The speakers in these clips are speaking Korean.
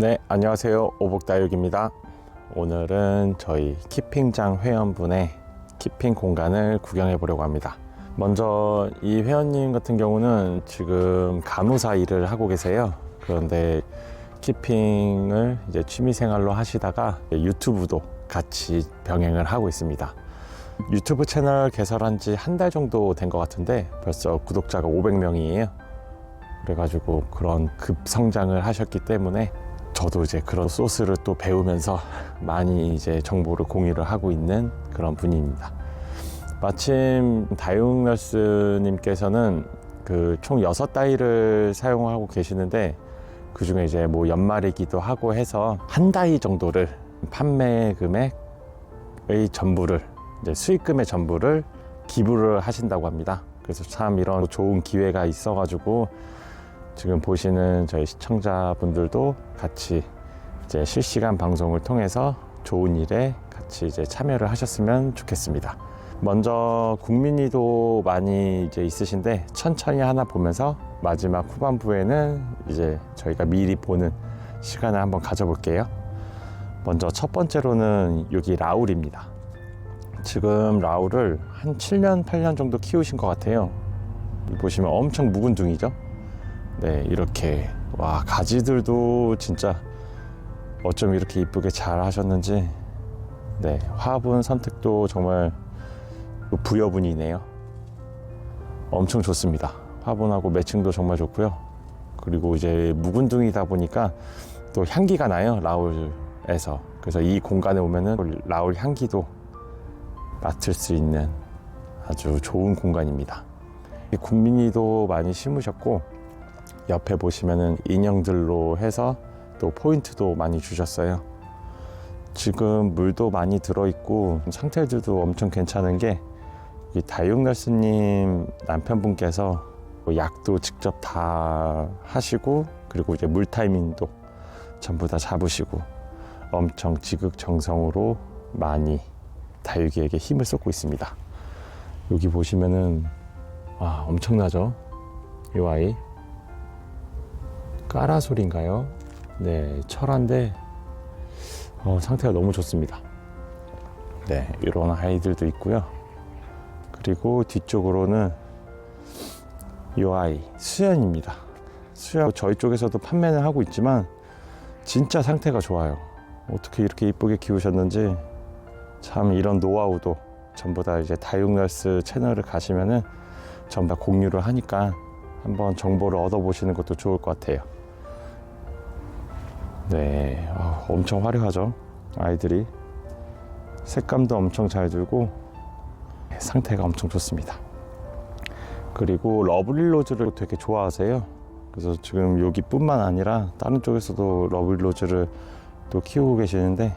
네, 안녕하세요. 오복다육입니다. 오늘은 저희 키핑장 회원분의 키핑 공간을 구경해 보려고 합니다. 먼저 이 회원님 같은 경우는 지금 간호사 일을 하고 계세요. 그런데 키핑을 이제 취미 생활로 하시다가 유튜브도 같이 병행을 하고 있습니다. 유튜브 채널 개설한 지 한 달 정도 된 것 같은데 벌써 구독자가 500명이에요. 그래가지고 그런 급성장을 하셨기 때문에 저도 이제 그런 소스를 또 배우면서 많이 이제 정보를 공유를 하고 있는 그런 분입니다. 마침 다육널스님께서는 그 총 여섯 다이를 사용하고 계시는데 그 중에 이제 뭐 연말이기도 하고 해서 한 다이 정도를 판매 금액의 전부를 이제 수익금의 전부를 기부를 하신다고 합니다. 그래서 참 이런 좋은 기회가 있어가지고 지금 보시는 저희 시청자분들도 같이 이제 실시간 방송을 통해서 좋은 일에 같이 이제 참여를 하셨으면 좋겠습니다. 먼저 국민이도 많이 이제 있으신데 천천히 하나 보면서 마지막 후반부에는 이제 저희가 미리 보는 시간을 한번 가져볼게요. 먼저 첫 번째로는 여기 라울입니다. 지금 라울을 한 7년, 8년 정도 키우신 것 같아요. 보시면 엄청 묵은 둥이죠? 네, 이렇게 와 가지들도 진짜 어쩜 이렇게 이쁘게 잘 하셨는지 네, 화분 선택도 정말 부여분이네요. 엄청 좋습니다. 화분하고 매칭도 정말 좋고요. 그리고 이제 묵은둥이다 보니까 또 향기가 나요 라울에서. 그래서 이 공간에 오면은 라울 향기도 맡을 수 있는 아주 좋은 공간입니다. 이 국민이도 많이 심으셨고 옆에 보시면은 인형들로 해서 또 포인트도 많이 주셨어요. 지금 물도 많이 들어있고 상태들도 엄청 괜찮은 게 이 다육 날스님 남편분께서 뭐 약도 직접 다 하시고 그리고 이제 물 타이밍도 전부 다 잡으시고 엄청 지극정성으로 많이 다육이에게 힘을 쏟고 있습니다. 여기 보시면은 와 엄청나죠? 이 아이 까라솔인가요? 네, 철한데 어, 상태가 너무 좋습니다. 네, 이런 아이들도 있고요. 그리고 뒤쪽으로는 이 아이 수연입니다. 수연 저희 쪽에서도 판매는 하고 있지만 진짜 상태가 좋아요. 어떻게 이렇게 이쁘게 키우셨는지 참 이런 노하우도 전부 다 이제 다육널스 채널을 가시면은 전부 다 공유를 하니까 한번 정보를 얻어보시는 것도 좋을 것 같아요. 네, 아, 엄청 화려하죠. 아이들이 색감도 엄청 잘 들고 상태가 엄청 좋습니다. 그리고 러블리로즈를 되게 좋아하세요. 그래서 지금 여기뿐만 아니라 다른 쪽에서도 러블리로즈를 또 키우고 계시는데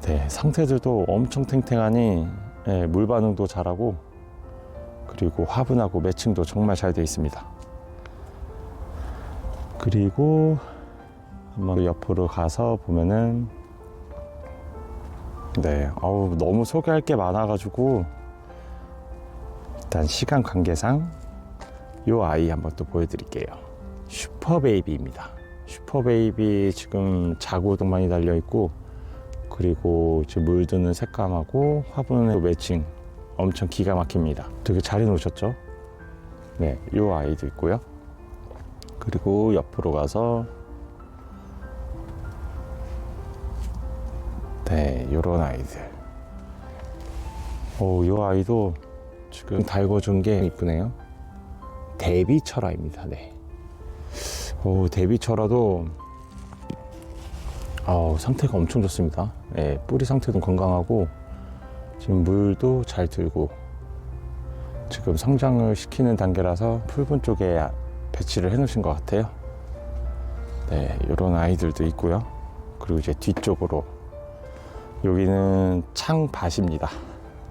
네, 상태들도 엄청 탱탱하니 예, 물 반응도 잘하고 그리고 화분하고 매칭도 정말 잘 되어 있습니다. 그리고 한번 옆으로 가서 보면은 네, 어우 너무 소개할 게 많아가지고 일단 시간 관계상 이 아이 한번 또 보여드릴게요. 슈퍼 베이비입니다. 슈퍼 베이비 지금 자구도 많이 달려 있고 그리고 지금 물드는 색감하고 화분의 매칭 엄청 기가 막힙니다. 되게 잘 해놓으셨죠? 네, 이 아이도 있고요. 그리고 옆으로 가서 네, 요런 아이들. 오, 요 아이도 지금 달궈준 게 이쁘네요. 데비철화입니다. 네. 오, 데비철화도 아우, 상태가 엄청 좋습니다. 예, 뿌리 상태도 건강하고 지금 물도 잘 들고 지금 성장을 시키는 단계라서 풀분 쪽에 배치를 해 놓으신 것 같아요. 네, 이런 아이들도 있고요. 그리고 이제 뒤쪽으로 여기는 창밭입니다.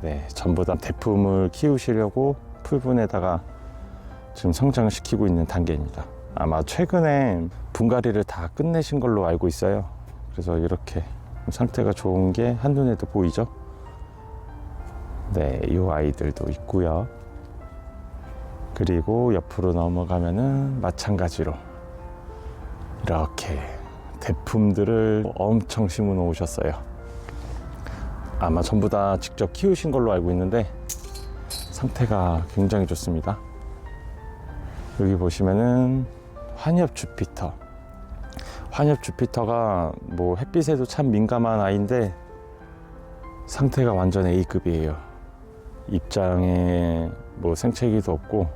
네, 전부 다 대품을 키우시려고 풀분에다가 지금 성장을 시키고 있는 단계입니다. 아마 최근에 분갈이를 다 끝내신 걸로 알고 있어요. 그래서 이렇게 상태가 좋은 게 한눈에도 보이죠? 네, 이 아이들도 있고요. 그리고 옆으로 넘어가면은 마찬가지로 이렇게 대품들을 엄청 심어 놓으셨어요. 아마 전부 다 직접 키우신 걸로 알고 있는데 상태가 굉장히 좋습니다. 여기 보시면은 환엽 주피터. 환엽 주피터가 뭐 햇빛에도 참 민감한 아이인데 상태가 완전 A급이에요. 입장에 뭐 생채기도 없고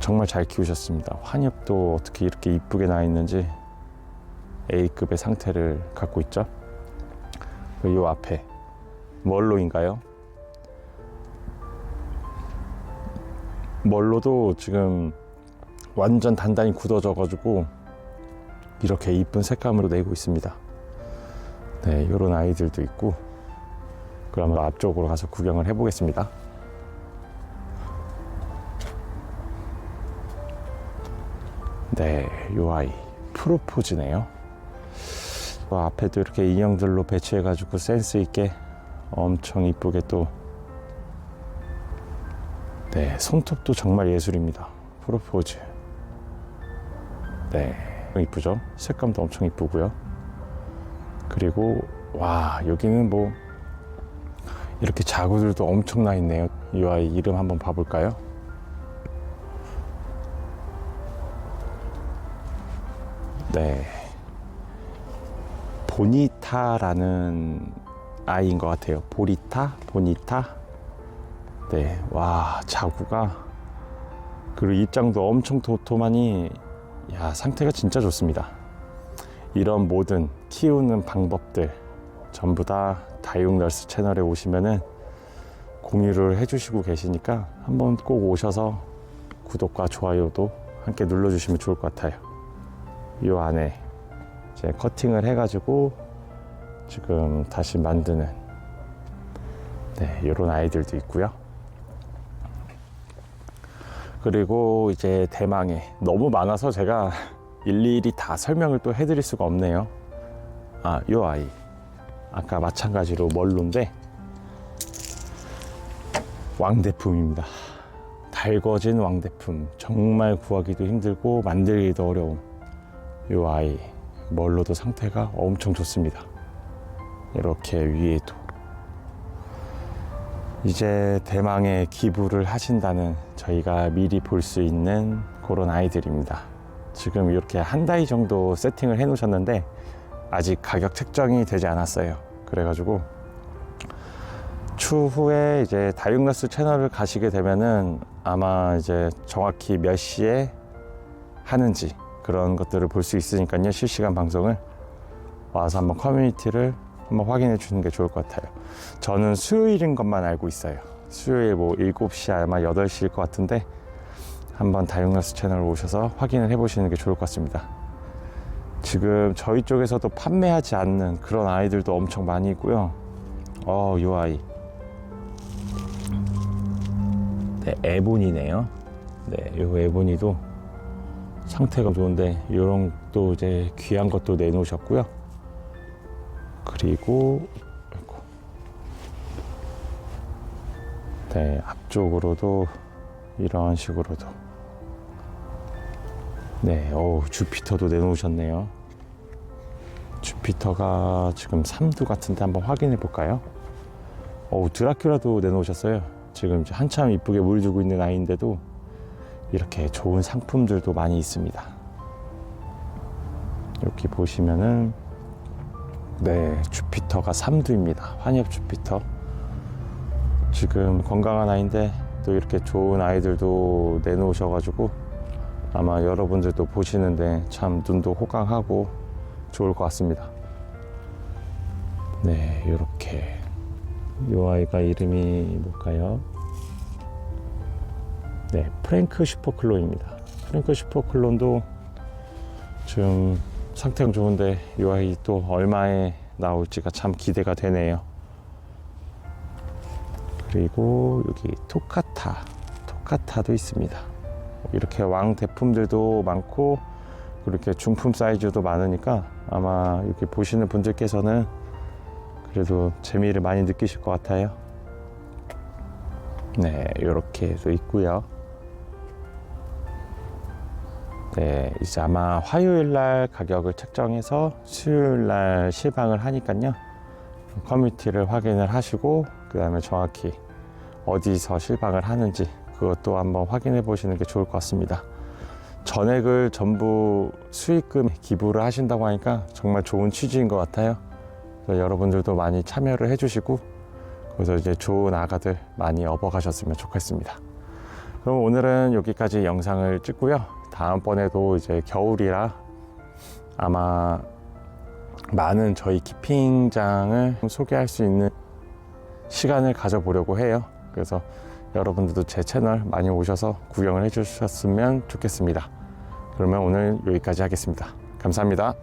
정말 잘 키우셨습니다. 환엽도 어떻게 이렇게 이쁘게 나 있는지 A급의 상태를 갖고 있죠. 이 앞에 멀로인가요? 멀로도 지금 완전 단단히 굳어져 가지고 이렇게 이쁜 색감으로 내고 있습니다. 네, 이런 아이들도 있고 그러면 앞쪽으로 가서 구경을 해보겠습니다. 네, 요 아이 프로포즈네요. 또 앞에도 이렇게 인형들로 배치해가지고 센스 있게 엄청 이쁘게 또 네, 손톱도 정말 예술입니다. 프로포즈. 네, 이쁘죠? 색감도 엄청 이쁘고요. 그리고 와 여기는 뭐 이렇게 자구들도 엄청 나 있네요. 이 아이 이름 한번 봐볼까요? 네, 보니타라는 아이인 것 같아요. 보리타, 보니타. 네, 와 자구가 그리고 입장도 엄청 도톰하니 야 상태가 진짜 좋습니다. 이런 모든 키우는 방법들 전부 다 다육널스 채널에 오시면은 공유를 해주시고 계시니까 한번 꼭 오셔서 구독과 좋아요도 함께 눌러주시면 좋을 것 같아요. 이 안에 이제 커팅을 해가지고 지금 다시 만드는 네, 이런 아이들도 있고요. 그리고 이제 대망의 너무 많아서 제가 일일이 다 설명을 또 해드릴 수가 없네요. 아, 요 아이. 아까 마찬가지로 멀로인데 왕대품입니다. 달궈진 왕대품. 정말 구하기도 힘들고 만들기도 어려운 요 아이. 멀로도 상태가 엄청 좋습니다. 이렇게 위에도 이제 대망의 기부를 하신다는 저희가 미리 볼 수 있는 그런 아이들입니다. 지금 이렇게 한 다이 정도 세팅을 해 놓으셨는데 아직 가격 책정이 되지 않았어요. 그래가지고 추후에 이제 다육너스 채널을 가시게 되면은 아마 이제 정확히 몇 시에 하는지 그런 것들을 볼 수 있으니까요. 실시간 방송을 와서 한번 커뮤니티를 한번 확인해 주는 게 좋을 것 같아요. 저는 수요일인 것만 알고 있어요. 수요일 뭐 7시 아마 8시일 것 같은데 한번 다육너스 채널 오셔서 확인을 해 보시는 게 좋을 것 같습니다. 지금 저희 쪽에서도 판매하지 않는 그런 아이들도 엄청 많이 있고요. 어, 요 아이. 네, 에보니네요. 네, 요 에보니도 상태가 좋은데 요런 또 이제 귀한 것도 내놓으셨고요. 그리고. 네, 앞쪽으로도 이런 식으로도 네, 어우, 주피터도 내놓으셨네요. 주피터가 지금 3두 같은데 한번 확인해 볼까요? 어우, 드라큘라도 내놓으셨어요. 지금 한참 이쁘게 물 주고 있는 아이인데도 이렇게 좋은 상품들도 많이 있습니다. 여기 보시면은 네, 주피터가 3두입니다. 환엽 주피터. 지금 건강한 아이인데 또 이렇게 좋은 아이들도 내놓으셔가지고 아마 여러분들도 보시는데 참 눈도 호강하고 좋을 것 같습니다. 네, 이렇게 이 아이가 이름이 뭘까요? 네, 프랭크 슈퍼클론입니다. 프랭크 슈퍼클론도 지금 상태가 좋은데 이 아이 또 얼마에 나올지가 참 기대가 되네요. 그리고 여기 토카타, 토카타도 있습니다. 이렇게 왕 대품들도 많고 그렇게 중품 사이즈도 많으니까 아마 이렇게 보시는 분들께서는 그래도 재미를 많이 느끼실 것 같아요. 네, 이렇게도 있고요. 네, 이제 아마 화요일 날 가격을 책정해서 수요일 날 실방을 하니까요. 커뮤니티를 확인을 하시고 그 다음에 정확히 어디서 실방을 하는지 그것도 한번 확인해 보시는 게 좋을 것 같습니다. 전액을 전부 수익금 기부를 하신다고 하니까 정말 좋은 취지인 것 같아요. 여러분들도 많이 참여를 해주시고 그래서 이제 좋은 아가들 많이 업어가셨으면 좋겠습니다. 그럼 오늘은 여기까지 영상을 찍고요. 다음번에도 이제 겨울이라 아마 많은 저희 키핑장을 소개할 수 있는 시간을 가져보려고 해요. 그래서 여러분들도 제 채널 많이 오셔서 구경을 해주셨으면 좋겠습니다. 그러면 오늘 여기까지 하겠습니다. 감사합니다.